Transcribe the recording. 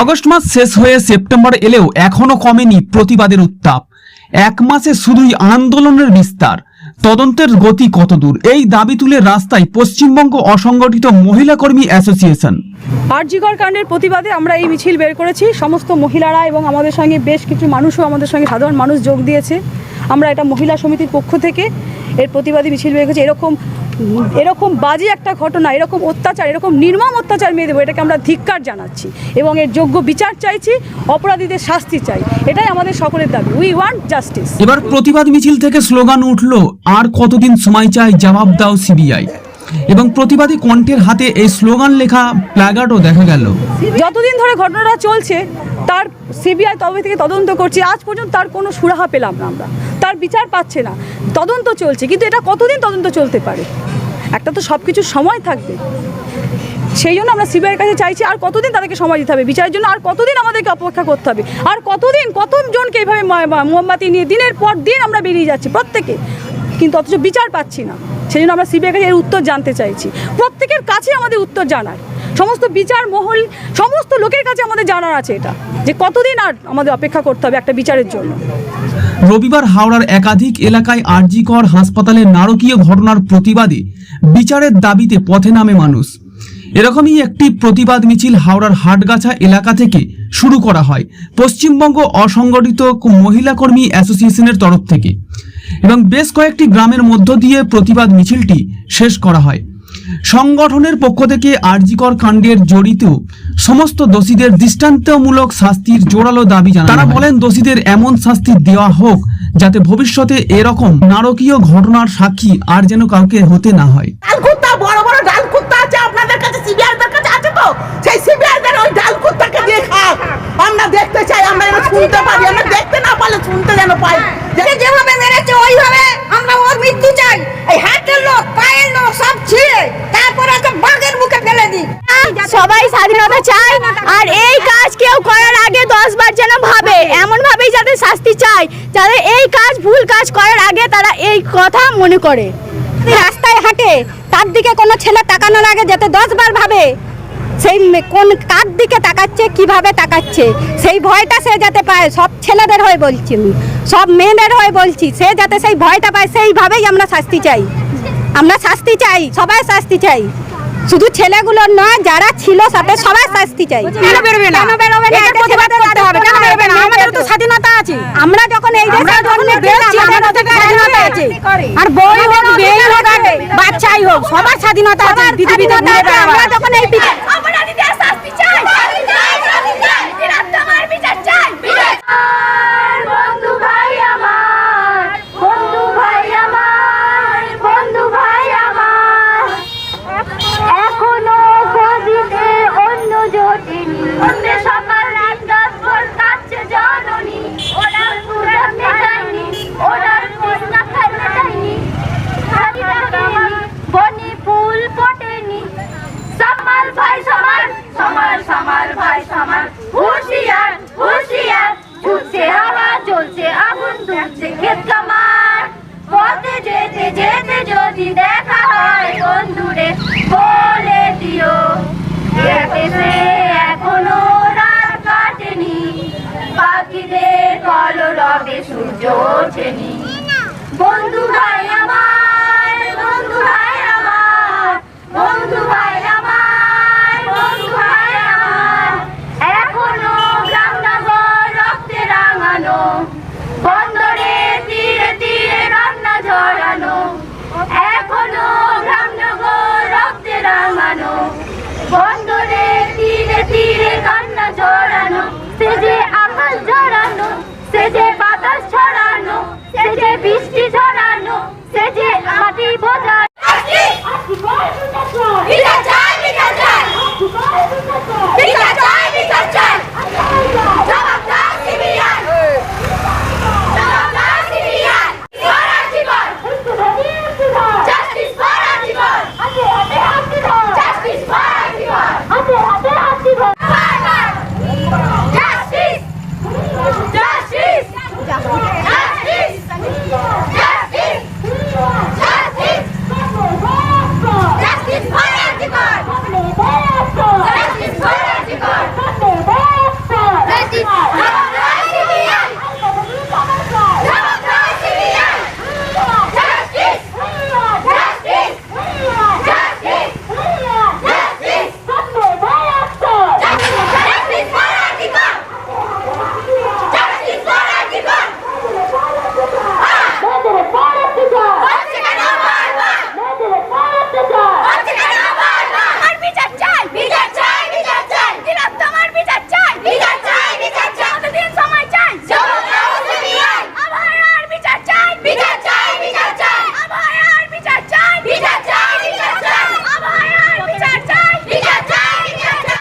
August মাস শেষ হয়ে September এলেও এখনও কমেনি প্রতিবাদের উত্তাপ। এক মাসে শুধুই আন্দোলনের বিস্তার। তদন্তের গতি কতদূর? এই দাবি তুলে রাস্তায় পশ্চিমবঙ্গ অসংগঠিত মহিলা কর্মী অ্যাসোসিয়েশন। আরজিকর কাণ্ডের প্রতিবাদে আমরা এই মিছিল বের করেছি। সমস্ত মহিলারা এবং আমাদের সঙ্গে বেশ কিছু মানুষও আমাদের সঙ্গে সাধারণ মানুষ যোগ দিয়েছে। আমরা এটা মহিলা সমিতির পক্ষ থেকে এর প্রতিবাদী মিছিল বের করেছি। এরকম এরকম বাজে একটা ঘটনা এরকম অত্যাচার এরকম নির্মম অত্যাচার মেয়ে দেবো এটাকে আমরা ধিক্কার জানাচ্ছি। এবং এর যোগ্য বিচার চাইছি অপরাধীদের শাস্তি চাই। এটাই আমাদের সকলের দাবি। উই ওয়ান্ট জাস্টিস এবার প্রতিবাদ মিছিল থেকে স্লোগান উঠল আর কতদিন সময় চাই জবাব দাও সিবিআই। এবং প্রতিবাদী কণ্ঠের হাতে এই স্লোগান লেখা প্ল্যাগার্ডও দেখা গেল। যতদিন ধরে ঘটনাটা চলছে তার সিবিআই তবে থেকে তদন্ত করছে আজ পর্যন্ত তার কোনো সুরাহা পেলাম না আমরা। তার বিচার পাচ্ছে না। তদন্ত চলছে, কিন্তু এটা কতদিন তদন্ত চলতে পারে? একটা তো সব কিছুর সময় থাকবে। সেই জন্য আমরা সিবিআইয়ের কাছে চাইছি আর কতদিন তাদেরকে সময় দিতে হবে? বিচারের জন্য আর কতদিন আমাদেরকে অপেক্ষা করতে হবে? আর কতদিন কতজনকে এইভাবে মোমবাতি নিয়ে দিনের পর দিন আমরা বেরিয়ে যাচ্ছি প্রত্যেকে? কিন্তু অথচ বিচার পাচ্ছি না। সেই জন্য আমরা সিবিআই কাছে এর উত্তর জানতে চাইছি। প্রত্যেকের কাছে আমাদের উত্তর জানার। সমস্ত বিচার মহল, সমস্ত লোকের কাছে আমাদের জানার আছে এটা, যে কতদিন আর আমাদের অপেক্ষা করতে হবে একটা বিচারের জন্য। রবিবার হাওড়ার একাধিক এলাকায় আরজিকর হাসপাতালে নারকীয় ঘটনার প্রতিবাদে বিচারের দাবিতে পথে নামে মানুষ। এরকমই একটি প্রতিবাদ মিছিল হাওড়ার হাটগাছা এলাকা থেকে শুরু করা হয়, পশ্চিমবঙ্গ অসংগঠিত মহিলা কর্মী অ্যাসোসিয়েশনের তরফ থেকে। এবং বেশ কয়েকটি গ্রামের মধ্য দিয়ে প্রতিবাদ মিছিলটি শেষ করা হয়। সংগঠনের পক্ষ থেকে আরজিকর কাণ্ডের জড়িত সমস্ত দোষীদের দৃষ্টান্তমূলক শাস্তির জোরালো দাবি জানান তারা বলেন দোষীদের এমন শাস্তি দেওয়া হোক যাতে ভবিষ্যতে এরকম নারকীয় ঘটনার সাক্ষী আর যেন কাউকে হতে না হয়। ডাল বড় বড় ডাল কুত্তা আছে আপনাদের কাছে সিবিআই দের কাছে আছে তো? সেই সিবিআই দের ওই ডাল কুত্তাকে দিয়ে খাও। আমরা দেখতে চাই আমরা যেন শুনতে পারি আমরা দেখতে না পারলে শুনতে যেন পাই। যে যেভাবে মেরেছে ওইভাবে আমরা ওর মৃত্যু চাই এই হাতের লোক পায়ের লোক সব ছিঁড়ে তারপরে একটা বাঘের মুখে ফেলে দিই সবাই স্বাধীনতা চায় আর এই কাজ কেউ করার আগে দশ বার যেন ভাবে এমন ভাবেই যাতে শাস্তি চায় যাতে এই কাজ ভুল কাজ করার আগে তারা এই কথা মনে করে। রাস্তায় হাঁটে, তার দিকে কোনো ছেলে তাকানোর আগে যাতে দশ বার ভাবে, সেই কোন কার দিকে তাকাচ্ছে, কীভাবে তাকাচ্ছে, সেই ভয়টা সে যাতে পায়, সব ছেলেদের হয়ে বলছি সব মেয়েদের হয়ে বলছি, সে যাতে সেই ভয়টা পায়, সেইভাবেই আমরা শাস্তি চাই। আমরা শাস্তি চাই, সবাই শাস্তি চাই। শুধু ছেলেগুলো নয় যারা ছিল সাথে সবাই শাস্তি চাই। কেন বেরোবে না? কেন বেরোবে না? এটা প্রতিবাদ করতে হবে। কেন বেরোবে না? আমাদের তো স্বাধীনতা আছে। আমরা যখন এই দেশে জন্মে বেরোচ্ছি আমাদের তো স্বাধীনতা আছে আর বই হোক মেয়ে হোক বাচ্চাই হোক সবার স্বাধীনতা আছে পৃথিবীতে আমরা যখন এই ক্ষেত কামার যেতে যেতে দেখা হয় দিও। এখনও কাটেনি। পাখিদের সূর্য chorano, se